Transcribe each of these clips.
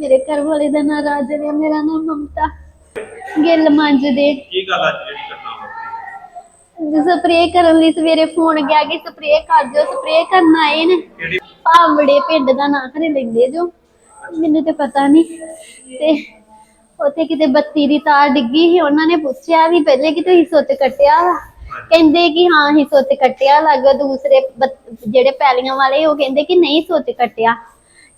ਮੇਰੇ ਘਰ ਵਾਲੇ ਦਾ ਨਾਂ ਰਾਜਨ ਹੈ ਮੇਰਾ ਨਾਮ ਮਮਤਾ। ਗਿੱਲ ਮੰਜ ਦੇ ਕੀ ਗੱਲ ਅੱਜ ਜਿਹੜੀ ਘਟਨਾ ਵਾਪਰੀ? ਸਪਰੇਅ ਕਰਨ ਲਈ ਸਵੇਰੇ ਫੋਨ ਗਿਆ ਕਿ ਸਪਰੇਅ ਕਰ ਦਿਓ ਸਪਰੇਅ ਕਰਨ ਆਏ ਨੇ। ਕਿਹੜੀ? ਭਾਵੜੇ ਪਿੰਡ ਦਾ ਨਾਂ ਖਰੇ ਲੈਂਦੇ ਜੋ। ਮੈਨੂੰ ਤੇ ਪਤਾ ਨਹੀਂ ਤੇ ਉੱਥੇ ਕਿਤੇ ਬੱਤੀ ਦੀ ਤਾਰ ਡਿੱਗੀ ਸੀ ਉਹਨਾਂ ਨੇ ਪੁੱਛਿਆ ਵੀ ਪਹਿਲੇ ਕਿ ਤੁਸੀਂ ਸੁੱਤ ਕੱਟਿਆ ਵਾ? ਕਹਿੰਦੇ ਕਿ ਹਾਂ ਹੀ ਸੁੱਤ ਕੱਟਿਆ। ਲੱਗ ਦੂਸਰੇ ਬੱਤ- ਜਿਹੜੇ ਪੈਲੀਆਂ ਵਾਲੇ ਉਹ ਕਹਿੰਦੇ ਕਿ ਨਹੀਂ ਸੁੱਤ ਕੱਟਿਆ।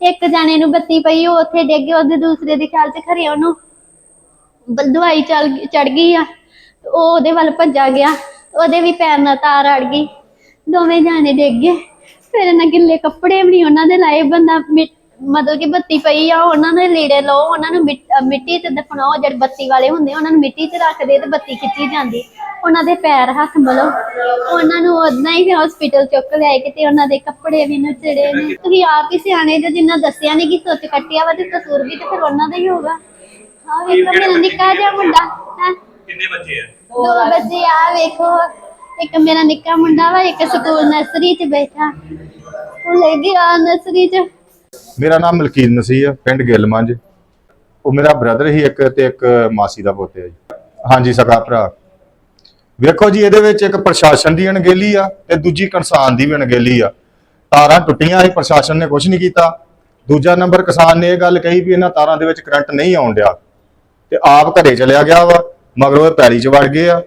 ਇੱਕ ਜਾਣੇ ਨੂੰ ਬੱਤੀ ਪਈ, ਉਹ ਉੱਥੇ ਡਿੱਗ ਗਿਆ ਉਹਦੇ ਦੂਸਰੇ ਦੇ ਖਿਆਲ 'ਚ ਖਰੇ ਉਹਨੂੰ ਬਲ, ਦਵਾਈ ਚੜ ਗਈ ਆ ਉਹ ਉਹਦੇ ਵੱਲ ਭੱਜਾ ਗਿਆ, ਉਹਦੇ ਵੀ ਪੈਰ ਨਾਲ ਤਾਰ ਅੜ ਗਈ, ਦੋਵੇਂ ਜਾਣੇ ਡਿੱਗ ਗਏ, ਫਿਰ ਇਹਨਾਂ ਗਿੱਲੇ ਕੱਪੜੇ ਵੀ ਨਹੀਂ ਉਹਨਾਂ ਦੇ ਲਾਏ, ਬੰਦਾ ਮਤਲਬ ਕਿ ਬੱਤੀ ਪਈ ਆ, ਉਹਨਾਂ ਦੇ ਲੀੜੇ ਲਓ, ਉਹਨਾਂ ਨੂੰ ਮਿੱਟੀ ਤੇ ਦਫਨਾਓ, ਜਿਹੜੇ ਬੱਤੀ ਵਾਲੇ ਹੁੰਦੇ ਉਹਨਾਂ ਨੂੰ ਮਿੱਟੀ ਤੇ ਰੱਖਦੇ ਤੇ ਬੱਤੀ ਖਿੱਚੀ ਜਾਂਦੀ। ਉਹਨਾਂ ਦੇ ਪੈਰ ਹੱਥ ਮਲੋ। ਉਹਨਾਂ ਨੂੰ ਉਦਾਂ ਹੀ ਹਸਪੀਟਲ ਚੁੱਕ ਲਿਆਏ ਕਿਤੇ ਉਹਨਾਂ ਦੇ ਕੱਪੜੇ ਵੀ ਨਚੜੇ ਨੇ। ਤੁਸੀਂ ਆਪ ਹੀ ਸਿਆਣੇ ਜੋ ਜਿੰਨਾ ਦੱਸਿਆ ਨਹੀਂ ਕਿ ਸੁੱਚ ਕੱਟਿਆ ਵਾ ਤੇ ਕਸੂਰ ਵੀ ਤੇ ਫਿਰ ਉਹਨਾਂ ਦਾ ਹੀ ਹੋਗਾ ਹਾਂ ਵੇਖੋ ਮੇਰਾ ਨਿੱਕਾ ਜਿਹਾ ਮੁੰਡਾ ਹੈਂ? ਕਿੰਨੇ ਬੱਚੇ ਆ? ਦੋ ਬੱਚੇ ਆ ਵੇਖੋ। ਇੱਕ ਮੇਰਾ ਨਿੱਕਾ ਮੁੰਡਾ ਵਾ ਇੱਕ ਸਕੂਲ ਨਰਸਰੀ 'ਚ ਬੈਠਾ। ਉਹ ਲੈ ਗਿਆ ਨਰਸਰੀ 'ਚ। ਮੇਰਾ ਨਾਮ ਮਲਕੀਤ ਮਸੀਹ ਆ ਪਿੰਡ ਗਿੱਲਮੰਜ ਉਹ ਮੇਰਾ ਬ੍ਰਦਰ ਹੀ ਇੱਕ ਤੇ ਇੱਕ ਮਾਸੀ ਦਾ ਪੁੱਤ ਹੈ ਜੀ। ਹਾਂਜੀ ਸਕਾ ਭਰਾ। ਵੇਖੋ ਜੀ ਇਹਦੇ ਵਿੱਚ ਇੱਕ ਪ੍ਰਸ਼ਾਸਨ ਦੀ ਅਣਗਹਿਲੀ ਆ ਤੇ ਦੂਜੀ ਕਿਸਾਨ ਦੀ ਵੀ ਅਣਗਹਿਲੀ ਆ। ਤਾਰਾਂ ਟੁੱਟੀਆਂ ਸੀ ਪ੍ਰਸ਼ਾਸਨ ਨੇ ਕੁਝ ਨਹੀਂ ਕੀਤਾ। ਦੂਜਾ ਨੰਬਰ ਕਿਸਾਨ ਨੇ ਇਹ ਗੱਲ ਕਹੀ ਵੀ ਇਹਨਾਂ ਤਾਰਾਂ ਦੇ ਵਿੱਚ ਕਰੰਟ ਨਹੀਂ ਆਉਣ ਡਿਆ ਤੇ ਆਪ ਘਰੇ ਚਲਿਆ ਗਿਆ ਵਾ ਮਗਰੋਂ ਇਹ ਪੈਲੀ 'ਚ ਵੜ ਗਏ ਆ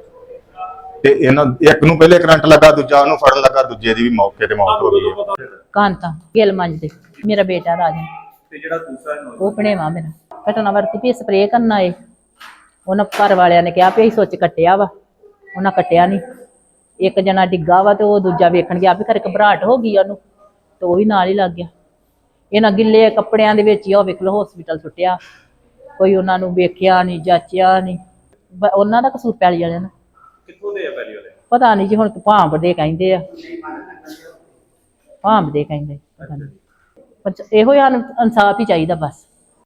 ਤੇ ਇਹਨਾਂ ਇੱਕ ਨੂੰ ਪਹਿਲੇ ਕਰੰਟ ਲੱਗਾ ਦੂਜਾ ਉਹਨੂੰ ਫੜਨ ਲੱਗਾ ਦੂਜੇ ਦੀ ਵੀ ਮੌਕੇ ਤੇ ਮੌਤ ਹੋ ਗਈ ਕਾਂਤਾ ਗਿੱਲ ਮੰਜ ਦੇ ਮੇਰਾ ਬੇਟਾ ਰਾਜਨ ਤੇ ਜਿਹੜਾ ਦੂਸਰਾ ਨੌਜਵਾਨ ਉਹ ਭਣੇਵਾ ਮੇਰਾ। ਘਟਨਾ ਵਰਤੀ ਵੀ ਸਪਰੇਅ ਕਰਨ ਆਏ ਉਹਨਾਂ ਘਰ ਵਾਲਿਆਂ ਨੇ ਕਿਹਾ ਵੀ ਅਸੀਂ ਸੁੱਚ ਕੱਟਿਆ ਵਾ। ਉਹਨਾਂ ਕੱਟਿਆ ਨਹੀਂ ਇੱਕ ਜਣਾ ਡਿੱਗਾ ਵਾ ਤੇ ਉਹ ਦੂਜਾ ਵੇਖਣ ਗਿਆ ਵੀ ਘਰੇ ਘਬਰਾਹਟ ਹੋ ਗਈ ਉਹਨੂੰ ਤੇ ਉਹ ਵੀ ਨਾਲ ਹੀ ਲੱਗ ਗਿਆ। ਇਹਨਾਂ ਗਿੱਲੇ ਕੱਪੜਿਆਂ ਦੇ ਵਿੱਚ ਹੀ ਉਹ ਵੇਖ ਲਓ ਹਸਪੀਟਲ ਸੁੱਟਿਆ। ਕੋਈ ਉਹਨਾਂ ਨੂੰ ਵੇਖਿਆ ਨਹੀਂ ਜਾਚਿਆ ਨਹੀਂ ਉਹਨਾਂ ਦਾ ਕਸੂਰ ਪੈਲੀ ਵਾਲਿਆਂ ਦਾ। ਕਿੱਥੋਂ ਦੇ ਆ ਪਹਿਲੀ ਵਾਲੇ? ਪਤਾ ਨਹੀਂ ਜੀ ਹੁਣ ਭਾਂਬ ਦੇ ਕਹਿੰਦੇ ਆ। ਭਾਂਬ ਦੇ ਕਹਿੰਦੇ। ਪਤਾ ਨਹੀਂ ਪਰ ਇਹੋ ਹੀ ਇਨਸਾਫ ਹੀ ਚਾਹੀਦਾ ਬਸ।